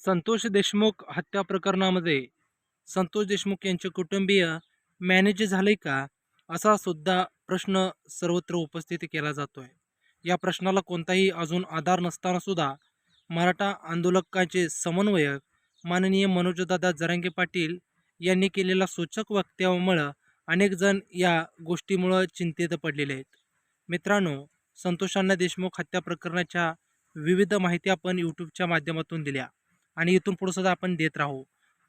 संतोष देशमुख हत्या प्रकरणामध्ये संतोष देशमुख यांचे कुटुंबीय मॅनेज झाले का असा सुद्धा प्रश्न सर्वत्र उपस्थित केला जातो आहे या प्रश्नाला कोणताही अजून आधार नसतानासुद्धा मराठा आंदोलकांचे समन्वयक माननीय मनोजदादा जरांगे पाटील यांनी केलेल्या सूचक वक्तव्यामुळं अनेकजण या गोष्टीमुळं चिंतेत पडलेले आहेत. मित्रांनो संतोषांना देशमुख हत्या प्रकरणाच्या विविध माहिती आपण यूट्यूबच्या माध्यमातून दिल्या. आणि इथून पुढं सुद्धा आपण देत राहू.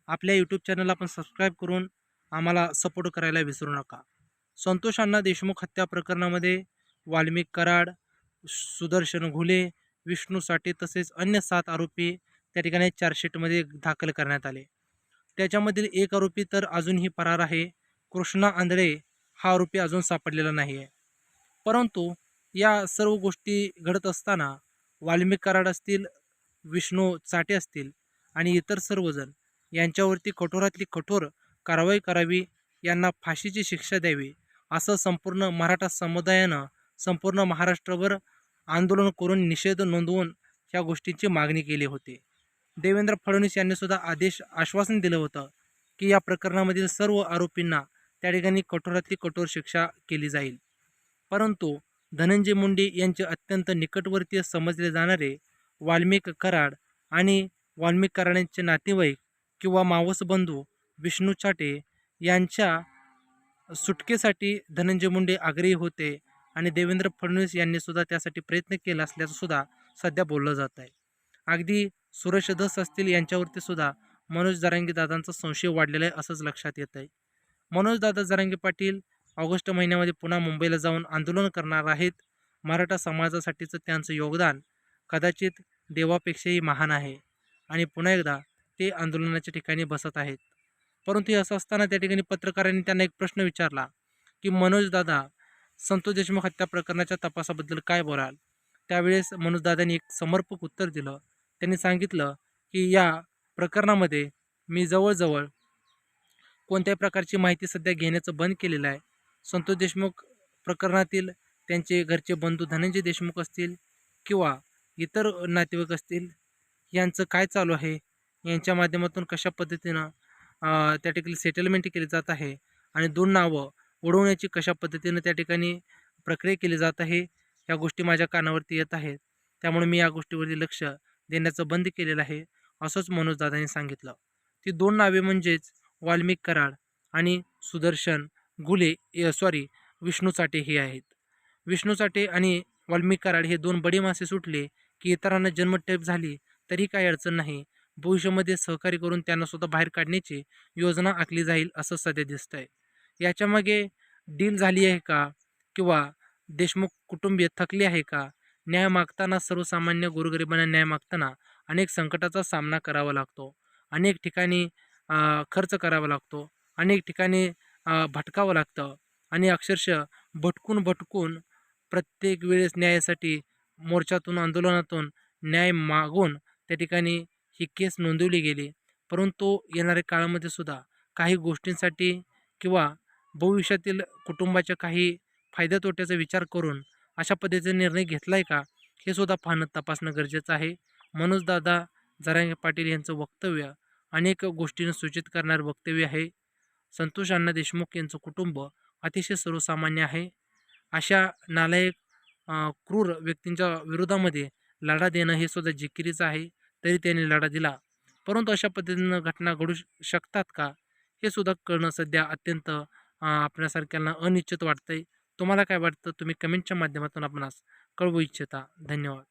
आपल्या यूट्यूब चॅनलला आपण सबस्क्राईब करून आम्हाला सपोर्ट करायला विसरू नका. संतोष अण्णा देशमुख हत्या प्रकरणामध्ये वाल्मिक कराड सुदर्शन घुले विष्णू साठे तसेच अन्य सात आरोपी त्या ठिकाणी चार्जशीटमध्ये दाखल करण्यात आले. त्याच्यामधील एक आरोपी तर अजूनही फरार आहे. कृष्णा आंधळे हा आरोपी अजून सापडलेला नाही आहे परंतु या सर्व गोष्टी घडत असताना वाल्मिक कराड असतील विष्णू चाटे असतील आणि इतर सर्वजण यांच्यावरती कठोरातली कठोर कारवाई करावी यांना फाशीची शिक्षा द्यावी असं संपूर्ण मराठा समुदायानं संपूर्ण महाराष्ट्रभर आंदोलन करून निषेध नोंदवून ह्या गोष्टींची मागणी केली होती. देवेंद्र फडणवीस यांनी सुद्धा आदेश आश्वासन दिलं होतं की या प्रकरणामधील सर्व आरोपींना त्या ठिकाणी कठोरातली कठोर शिक्षा केली जाईल. परंतु धनंजय मुंडे यांचे अत्यंत निकटवर्तीय समजले जाणारे वाल्मिक कराड आणि वाल्मिक कराडांचे नातेवाईक किंवा मावस बंधू विष्णू चाटे यांच्या सुटकेसाठी धनंजय मुंडे आग्रही होते आणि देवेंद्र फडणवीस यांनी सुद्धा त्यासाठी प्रयत्न केला असल्याचं सुद्धा सध्या बोललं जात आहे. अगदी सुरेश धस असतील यांच्यावरती सुद्धा मनोज जरांगे दादांचा संशय वाढलेला आहे असंच लक्षात येत आहे. मनोज दादा जरांगे पाटील ऑगस्ट महिन्यामध्ये पुन्हा मुंबईला जाऊन आंदोलन करणार आहेत. मराठा समाजासाठीचं त्यांचं योगदान कदाचित देवापेक्षाही महान आहे आणि पुन्हा एकदा ते आंदोलनाच्या ठिकाणी बसत आहेत. परंतु असं असताना त्या ठिकाणी पत्रकारांनी त्यांना एक प्रश्न विचारला की मनोज दादा संतोष देशमुख हत्या प्रकरणाच्या तपासाबद्दल काय बोलाल? त्यावेळेस मनोजदादांनी एक समर्पक उत्तर दिलं. त्यांनी सांगितलं की या प्रकरणामध्ये मी जवळजवळ कोणत्याही प्रकारची माहिती सध्या घेण्याचं बंद केलेलं आहे. संतोष देशमुख प्रकरणातील त्यांचे घरचे बंधू धनंजय देशमुख असतील किंवा इतर नातेवाईक असतील यांचं काय चालू आहे? यांच्या माध्यमातून कशा पद्धतीनं त्या ठिकाणी सेटलमेंट केली जात आहे? आणि दोन नावं उडवण्याची कशा पद्धतीनं त्या ठिकाणी प्रक्रिया केली जात आहे? या गोष्टी माझ्या कानावरती येत आहेत. त्यामुळे मी या गोष्टीवरती लक्ष देण्याचं बंद केलेलं आहे असंच मनोज दादांनी सांगितलं. ती दोन नावे म्हणजेच वाल्मिक कराड आणि सुदर्शन गुले सॉरी विष्णू चाटे हे आहेत. विष्णू चाटे आणि वाल्मिक कराड हे दोन बडी मासे सुटले की इतरांना जन्मठेप झाली तरी काही अडचण नाही. भविष्यामध्ये सहकार्य करून त्यांना सुद्धा बाहेर काढण्याची योजना आखली जाईल असं सध्या दिसतं आहे याच्यामागे डील झाली आहे का? किंवा देशमुख कुटुंबीय थकली आहे का? न्याय मागताना सर्वसामान्य गोरगरिबांना न्याय मागताना अनेक संकटाचा सामना करावा लागतो. अनेक ठिकाणी खर्च करावा लागतो. अनेक ठिकाणी भटकावं लागतं. आणि अक्षरशः भटकून भटकून प्रत्येक वेळेस न्यायासाठी मोर्चातून आंदोलनातून न्याय मागून त्या ठिकाणी ही केस नोंदवली गेली. परंतु येणाऱ्या काळामध्ये सुद्धा काही गोष्टींसाठी किंवा भविष्यातील कुटुंबाच्या काही फायद्या तोट्याचा विचार करून अशा पद्धतीचा निर्णय घेतला आहे का हे सुद्धा पाहणं तपासणं गरजेचं आहे. मनोजदादा जरांगे पाटील यांचं वक्तव्य अनेक गोष्टींना सूचित करणारं वक्तव्य आहे. संतोष अण्णा देशमुख यांचं कुटुंब अतिशय सर्वसामान्य आहे. अशा नालायक क्रूर व्यक्तींच्या विरोधामध्ये लढा देणं हे सुद्धा जिकिरीचं आहे तरी त्यांनी लढा दिला. परंतु अशा पद्धतीनं घटना घडू शकतात का? हे सुद्धा कळणं सध्या अत्यंत आपल्यासारख्यांना अनिश्चित वाटतंय. तुम्हाला काय वाटतं? तुम्ही कमेंटच्या माध्यमातून आपणास कळवू इच्छिता. धन्यवाद.